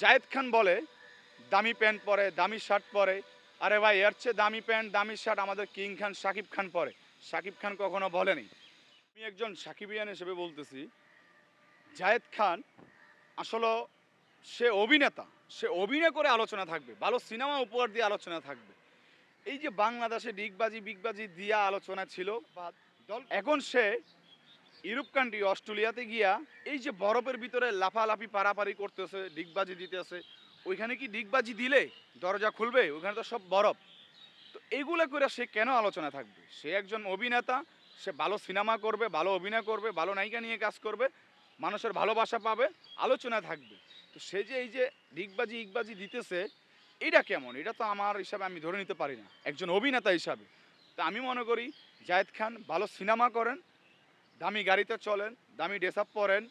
জায়েদ খান বলে, দামি প্যান্ট পরে, দামি শার্ট পরে। আরে ভাই, এর চেয়ে দামি প্যান্ট, দামি শার্ট আমাদের কিং খান সাকিব খান পরে। সাকিব খান কখনো বলেনি। আমি একজন সাকিবিয়ান হিসেবে বলতেছি, জায়েদ খান আসলে সে অভিনেতা, সে অভিনয় করে আলোচনা থাকবে, ভালো সিনেমা উপহার দিয়ে আলোচনা থাকবে। এই যে বাংলাদেশে ডিগবাজি, বিগবাজি দিয়া আলোচনা ছিল এখন সে ইউরোপ কান্ট্রি অস্ট্রেলিয়াতে গিয়া এই যে বরফের ভিতরে লাফালাফি, পারাপারি করতেছে, ডিগবাজি দিতেছে, ওইখানে কি ডিগবাজি দিলে দরজা খুলবে? ওইখানে তো সব বরফ। তো এইগুলো করে সে কেন আলোচনা থাকবে? সে একজন অভিনেতা, সে ভালো সিনেমা করবে, ভালো অভিনয় করবে, ভালো নায়িকা নিয়ে কাজ করবে, মানুষের ভালোবাসা পাবে, আলোচনা থাকবে। তো সে যে এই যে ডিগবাজি, ইগবাজি দিতেছে এটা কেমন? এটা তো আমার হিসাবে আমি ধরে নিতে পারি না, একজন অভিনেতা হিসাবে। তো আমি মনে করি, জায়েদ খান ভালো সিনেমা করেন দামি গাড়িতে চলেন, দামি ড্রেস আপ পরেন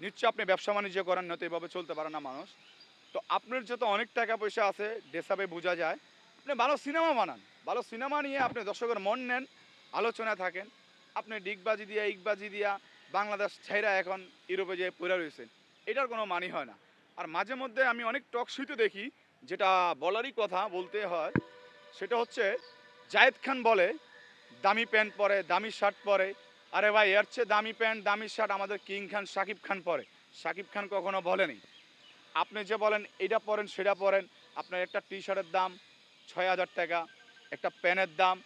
নিশ্চয় আপনি ব্যবসা বাণিজ্য করেন না তো এভাবে চলতে পারে না মানুষ। তো আপনার যত অনেক টাকা পয়সা আছে ড্রেস আপে বোঝা যায়, আপনি ভালো সিনেমা বানান। ভালো সিনেমা নিয়ে আপনি দর্শকের মন নেন, আলোচনা থাকেন। আপনি ডিগবাজি দিয়া, ইগবাজি দিয়া বাংলাদেশ ছেড়া এখন ইউরোপে যেয়ে পড়ে রয়েছেন। এটার কোনো মানি হয় না। আর মাঝে মধ্যে আমি অনেক টক শুইতে দেখি, যেটা বলারই কথা বলতে হয়, সেটা হচ্ছে, জায়েদ খান বলে, দামি প্যান্ট পরে, দামি শার্ট পরে আরে ভাই, এর চেয়ে দামি প্যান্ট, দামি শার্ট আমাদের কিং খান সাকিব খান পরে। সাকিব খান কখনো বলেনি। আপনি যে বলেন, এটা পরেন, সেটা পরেন। আপনার একটা টি শার্টের দাম ছয় হাজার টাকা, একটা প্যানের দাম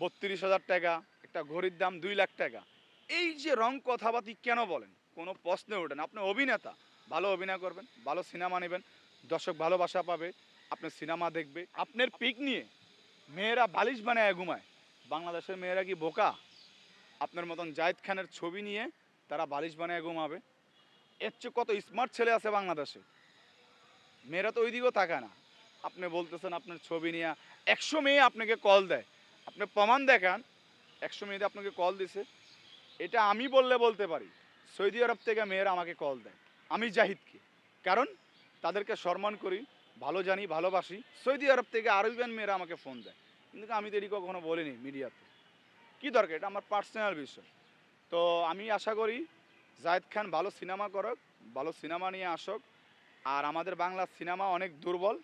বত্রিশ হাজার টাকা, একটা ঘড়ির দাম দুই লাখ টাকা। এই যে রং কথাবার্তি কেন বলেন? কোনো প্রশ্নে ওঠেন আপনি অভিনেতা, ভালো অভিনয় করবেন, ভালো সিনেমা নেবেন, দর্শক ভালোবাসা পাবে, আপনি সিনেমা দেখবে। আপনার পিক নিয়ে মেয়েরা বালিশ বানায় ঘুমায়। বাংলাদেশের মেয়েরা কি বোকা? আপনার মতন জায়েদ খানের ছবি নিয়ে তারা বালিশ বানায় ঘুমাবে। এর চেয়ে কত স্মার্ট ছেলে আছে বাংলাদেশে? মেয়েরা তো ওই দিকেও তাকায় না। আপনি বলতেছেন আপনার ছবি নিয়ে একশো মেয়ে আপনাকে কল দেয়। আপনি প্রমাণ দেখান, একশো মেয়েদের আপনাকে কল দিছে। এটা আমি বললে বলতে পারি। সৌদি আরব থেকে মেয়েরা আমাকে কল দেয়। আমি জাহিদকে। কারণ তাদেরকে সম্মান করি, ভালো জানি, ভালোবাসি। সৌদি আরব থেকে আরবিয়ান মেয়েরা আমাকে ফোন দেয়। কিন্তু আমি তো এটি কখনো বলিনি মিডিয়াতে কি দরকার? এটা আমার পার্সোনাল বিষয়। তো আমি আশা করি জায়েদ খান ভালো সিনেমা করক, ভালো সিনেমা নিয়ে আসক। আর আমাদের বাংলা সিনেমা অনেক দুর্বল।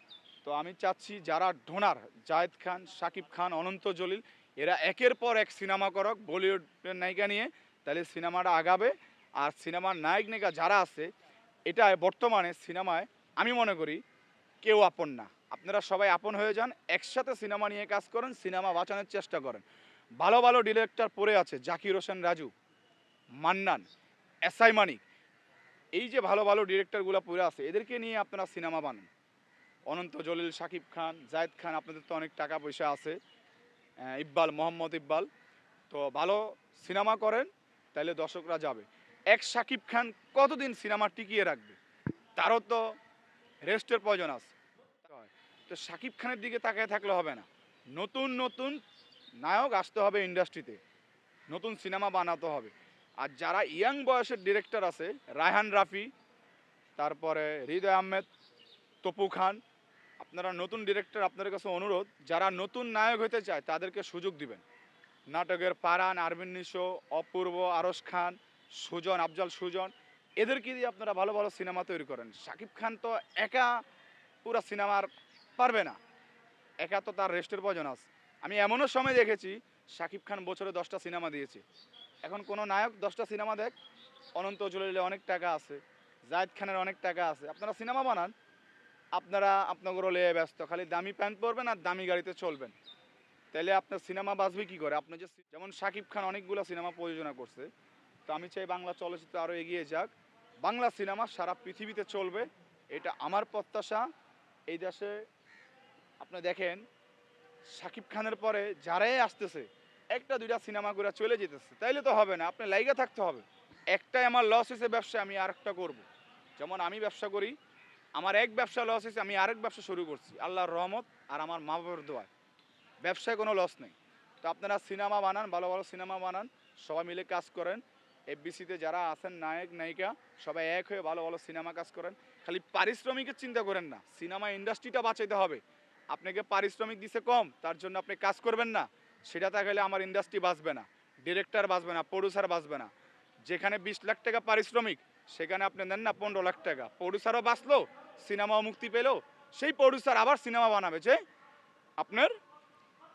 তো আমি চাচ্ছি যারা ডোনার, জায়েদ খান, সাকিব খান, অনন্ত জলিল, এরা একের পর এক সিনেমা করক বলিউডের নায়িকা নিয়ে। তাহলে সিনেমাটা আগাবে। আর সিনেমার নায়ক নায়িকা যারা আছে, এটা বর্তমানে সিনেমায় আমি মনে করি কেউ আপন না। আপনারা সবাই আপন হয়ে যান, একসাথে সিনেমা নিয়ে কাজ করেন, সিনেমা বাঁচানোর চেষ্টা করেন। ভালো ভালো ডিরেক্টর পড়ে আছে, জাকির হোসেন রাজু, মান্নান এসআই মানিক। এই যে ভালো ভালো ডিরেক্টরগুলো পড়ে আছে, এদেরকে নিয়ে আপনারা সিনেমা বানান। অনন্ত জলিল শাকিব খান, জায়েদ খান, আপনাদের তো অনেক টাকা পয়সা আছে। ইকবাল, মোহাম্মদ ইকবাল। তো ভালো সিনেমা করেন তাহলে দর্শকরা যাবে। এক সাকিব খান কতদিন সিনেমা টিকিয়ে রাখবে? তারও তো রেস্টের প্রয়োজন আছে। তো শাকিব খানের দিকে তাকিয়ে থাকলে হবে না। নতুন নতুন নায়ক আসতে হবে ইন্ডাস্ট্রিতে। নতুন সিনেমা বানাতে হবে। আর যারা ইয়াং বয়সের ডিরেক্টর আছে, রায়হান রাফি, তারপরে হৃদয় আহমেদ, তপু খান, আপনারা নতুন ডিরেক্টর আপনাদের কাছে অনুরোধ, যারা নতুন নায়ক হতে চায়, তাদেরকে সুযোগ দিবেন। নাটকের পারান, আরবিন নিশো, অপূর্ব আরস খান, সুজন, আফজাল সুজন, এদেরকে দিয়ে আপনারা ভালো ভালো সিনেমা তৈরি করেন। শাকিব খান তো একা পুরা সিনেমার পারবে না। একা তো তার রেস্টের প্রয়োজন আছে। আমি এমনও সময় দেখেছি, শাকিব খান বছরে দশটা সিনেমা দিয়েছে। এখন কোনো নায়ক দশটা সিনেমা দেখ, অনন্ত জলিলে অনেক টাকা আছে, জায়েদ খানের অনেক টাকা আছে। আপনারা সিনেমা বানান, আপনারা আপনাদের লেয়ে ব্যস্ত, খালি দামি প্যান্ট পরবেন আর দামি গাড়িতে চলবেন। তাহলে আপনার সিনেমা বাঁচবে কি করে? আপনি যে যেমন শাকিব খান অনেকগুলো সিনেমা প্রযোজনা করছে, তো আমি চাই বাংলা চলচ্চিত্র আরও এগিয়ে যাক। বাংলা সিনেমা সারা পৃথিবীতে চলবে, এটা আমার প্রত্যাশা। এই দেশে, আপনি দেখেন শাকিব খানের পরে যারাই আসতেছে, একটা, দুইটা সিনেমা করে চলে যেতেছে। তাইলে তো হবে না, আপনি লাইগা থাকতে হবে। একটাই আমার লস হয়েছে ব্যবসা, আমি আরেকটা করব। যেমন আমি ব্যবসা করি, আমার এক ব্যবসা লস হয়েছে আমি আরেক ব্যবসা শুরু করছি। আল্লাহর রহমত আর আমার মা বাবার দোয়ায়। ব্যবসায় কোনো লস নেই। তো আপনারা সিনেমা বানান, ভালো ভালো সিনেমা বানান, সবাই মিলে কাজ করেন। এফবিসিতে যারা আছেন, নায়ক, নায়িকা, সবাই এক হয়ে ভালো ভালো সিনেমা কাজ করেন। খালি পারিশ্রমিকের চিন্তা করেন না, সিনেমা ইন্ডাস্ট্রিটা বাঁচাইতে হবে। আপনাকে পারিশ্রমিক দিছে কম, তার জন্য আপনি কাজ করবেন না। সেটা তাহলে আমার ইন্ডাস্ট্রি বাঁচবে না ডিরেক্টর বাঁচবে না প্রডিউসার বাঁচবে না। যেখানে বিশ লাখ টাকা পারিশ্রমিক, সেখানে আপনি নেন না পনেরো লাখ টাকা। প্রডিউসারও বাঁচলো সিনেমা মুক্তি পেল, সেই প্রডিউসার আবার সিনেমা বানাবে যে আপনার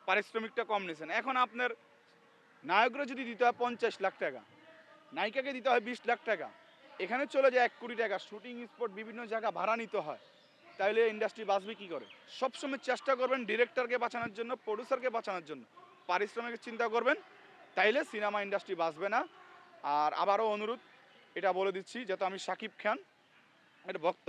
পারিশ্রমিকটা কম নিয়েছেন এখন আপনার নায়করা যদি দিতে হয় পঞ্চাশ লাখ টাকা, নায়িকাকে দিতে হয় বিশ লাখ টাকা, এখানে চলে যায় এক কোটি টাকা। শুটিং স্পট বিভিন্ন জায়গা ভাড়া নিতে হয়। তাইলে ইন্ডাস্ট্রি বাঁচবে কী করে? সবসময় চেষ্টা করবেন ডিরেক্টরকে বাঁচানোর জন্য প্রডিউসারকে বাঁচানোর জন্য। পারিশ্রমিকের চিন্তা করবেন, তাইলে সিনেমা ইন্ডাস্ট্রি বাঁচবে না। আর আবারও অনুরোধ, এটা বলে দিচ্ছি, যেহেতু আমি সাকিব খান এর ভক্ত